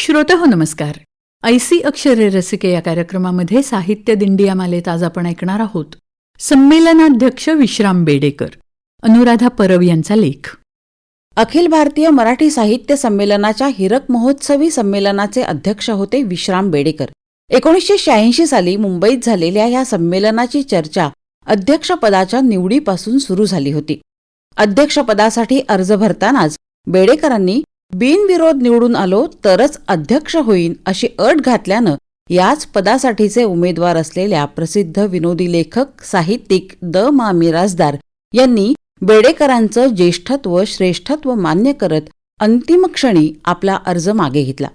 श्रोते हो नमस्कार. ऐसी अक्षरे रसिके या कार्यक्रमामध्ये साहित्य दिंडिया मालेत आज आपण ऐकणार आहोत संमेलनाध्यक्ष विश्राम बेडेकर अनुराधा परब यांचा लेख. अखिल भारतीय मराठी साहित्य संमेलनाच्या हिरक महोत्सवी संमेलनाचे अध्यक्ष होते विश्राम बेडेकर. एकोणीसशे शहाऐंशी साली मुंबईत झालेल्या या संमेलनाची चर्चा अध्यक्षपदाच्या निवडीपासून सुरू झाली होती. अध्यक्षपदासाठी अर्ज भरतानाच बेडेकरांनी बिनविरोध निवडून आलो तरच अध्यक्ष होईन अशी अट घातल्यानं याच पदासाठीचे उमेदवार असलेल्या प्रसिद्ध विनोदी लेखक साहित्यिक द. मा. मिराजदार यांनी बेडेकरांचं ज्येष्ठत्व श्रेष्ठत्व मान्य करत अंतिम क्षणी आपला अर्ज मागे घेतला.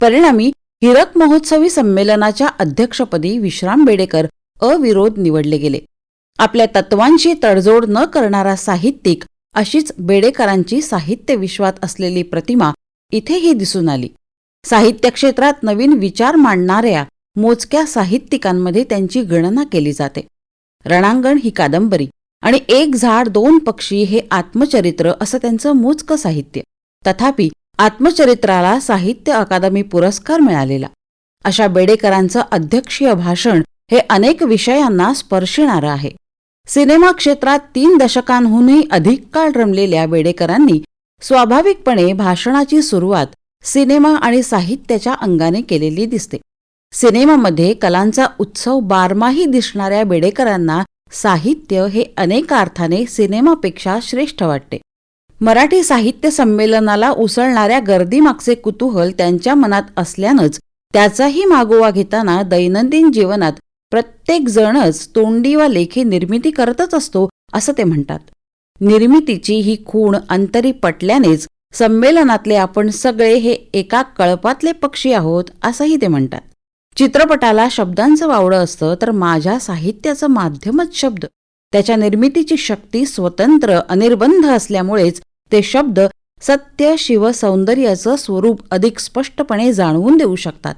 परिणामी हिरक महोत्सवी संमेलनाच्या अध्यक्षपदी विश्राम बेडेकर अविरोध निवडले गेले. आपल्या तत्वांशी तडजोड न करणारा साहित्यिक अशीच बेडेकरांची साहित्य विश्वात असलेली प्रतिमा इथेही दिसून आली. साहित्य क्षेत्रात नवीन विचार मांडणाऱ्या मोजक्या साहित्यिकांमध्ये त्यांची गणना केली जाते. रणांगण ही कादंबरी आणि एक झाड दोन पक्षी हे आत्मचरित्र असं त्यांचं मोजकं साहित्य. तथापि आत्मचरित्राला साहित्य अकादमी पुरस्कार मिळालेला. अशा बेडेकरांचं अध्यक्षीय भाषण हे अनेक विषयांना स्पर्शिणारं आहे. सिनेमा क्षेत्रात तीन दशकांहूनही अधिक काळ रमलेल्या बेडेकरांनी स्वाभाविकपणे भाषणाची सुरुवात सिनेमा आणि साहित्याच्या अंगाने केलेली दिसते. सिनेमामध्ये कलांचा उत्सव बारमाही दिसणाऱ्या बेडेकरांना साहित्य हे अनेक अर्थाने सिनेमापेक्षा श्रेष्ठ वाटते. मराठी साहित्य संमेलनाला उसळणाऱ्या गर्दीमागचे कुतूहल त्यांच्या मनात असल्यानंच त्याचाही मागोवा घेताना दैनंदिन जीवनात प्रत्येक जणच तोंडी वा लेखी निर्मिती करतच असतो असं ते म्हणतात. निर्मितीची ही खूण अंतरी पटल्यानेच संमेलनातले आपण सगळे हे एका कळपातले पक्षी आहोत असंही ते म्हणतात. चित्रपटाला शब्दांचं वावडं असतं तर माझ्या साहित्याचं माध्यमच शब्द. त्याच्या निर्मितीची शक्ती स्वतंत्र अनिर्बंध असल्यामुळेच ते शब्द सत्य शिव सौंदर्याचं स्वरूप अधिक स्पष्टपणे जाणवून देऊ शकतात.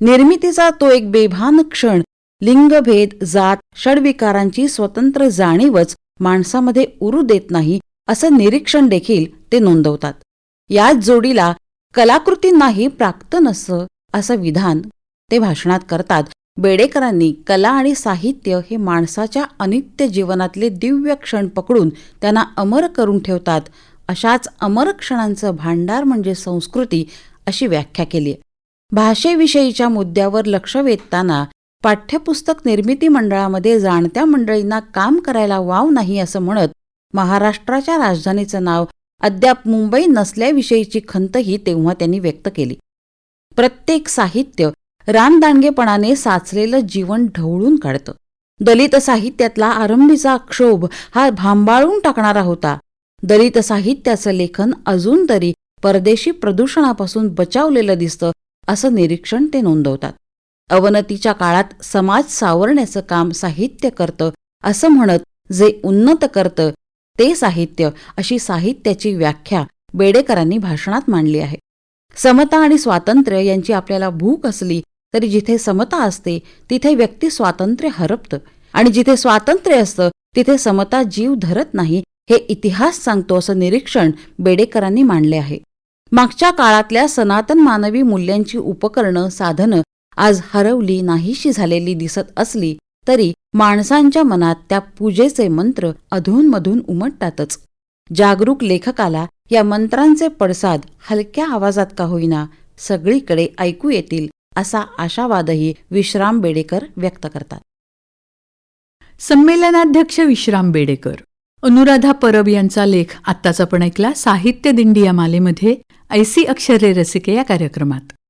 निर्मितीचा तो एक बेभान क्षण लिंगभेद जात षडविकारांची स्वतंत्र जाणीवच माणसामध्ये उरू देत नाही असं निरीक्षण देखील ते नोंदवतात. याच जोडीला कलाकृतींनाही प्राप्त नसं असं विधान ते भाषणात करतात. बेडेकरांनी कला आणि साहित्य हे माणसाच्या अनित्य जीवनातले दिव्य क्षण पकडून त्यांना अमर करून ठेवतात. अशाच अमर क्षणांचं भांडार म्हणजे संस्कृती अशी व्याख्या केली भाषेविषयीच्या मुद्द्यावर लक्ष वेधताना पाठ्यपुस्तक निर्मिती मंडळामध्ये जाणत्या मंडळींना काम करायला वाव नाही असं म्हणत महाराष्ट्राच्या राजधानीचं नाव अद्याप मुंबई नसल्याविषयीची खंतही तेव्हा त्यांनी व्यक्त केली. प्रत्येक साहित्य रानदांडगेपणाने साचलेलं जीवन ढवळून काढतं. दलित साहित्यातला आरंभीचा क्षोभ हा भांबाळून टाकणारा होता. दलित साहित्याचं लेखन अजून तरी परदेशी प्रदूषणापासून बचावलेलं दिसतं असं निरीक्षण ते नोंदवतात. अवनतीच्या काळात समाज सावरण्याचं काम साहित्य करतं असं म्हणत जे उन्नत करतं ते साहित्य अशी साहित्याची व्याख्या बेडेकरांनी भाषणात मांडली आहे. समता आणि स्वातंत्र्य यांची आपल्याला भूक असली तरी जिथे समता असते तिथे व्यक्ती स्वातंत्र्य हरपतं. आणि जिथे स्वातंत्र्य असतं तिथे समता जीव धरत नाही हे इतिहास सांगतो असं निरीक्षण बेडेकरांनी मांडले आहे. मागच्या काळातल्या सनातन मानवी मूल्यांची उपकरणं साधनं आज हरवली नाहीशी झालेली दिसत असली तरी माणसांच्या मनात त्या पूजेचे मंत्र अधूनमधून उमटतातच. जागरूक लेखकाला या मंत्रांचे पडसाद हलक्या आवाजात का होईना सगळीकडे ऐकू येतील असा आशावादही विश्राम बेडेकर व्यक्त करतात. संमेलनाध्यक्ष विश्राम बेडेकर. अनुराधा परब यांचा लेख आत्ताच आपण ऐकला साहित्य दिंडी या मालेमध्ये ऐसी अक्षरे रसिके या कार्यक्रमात.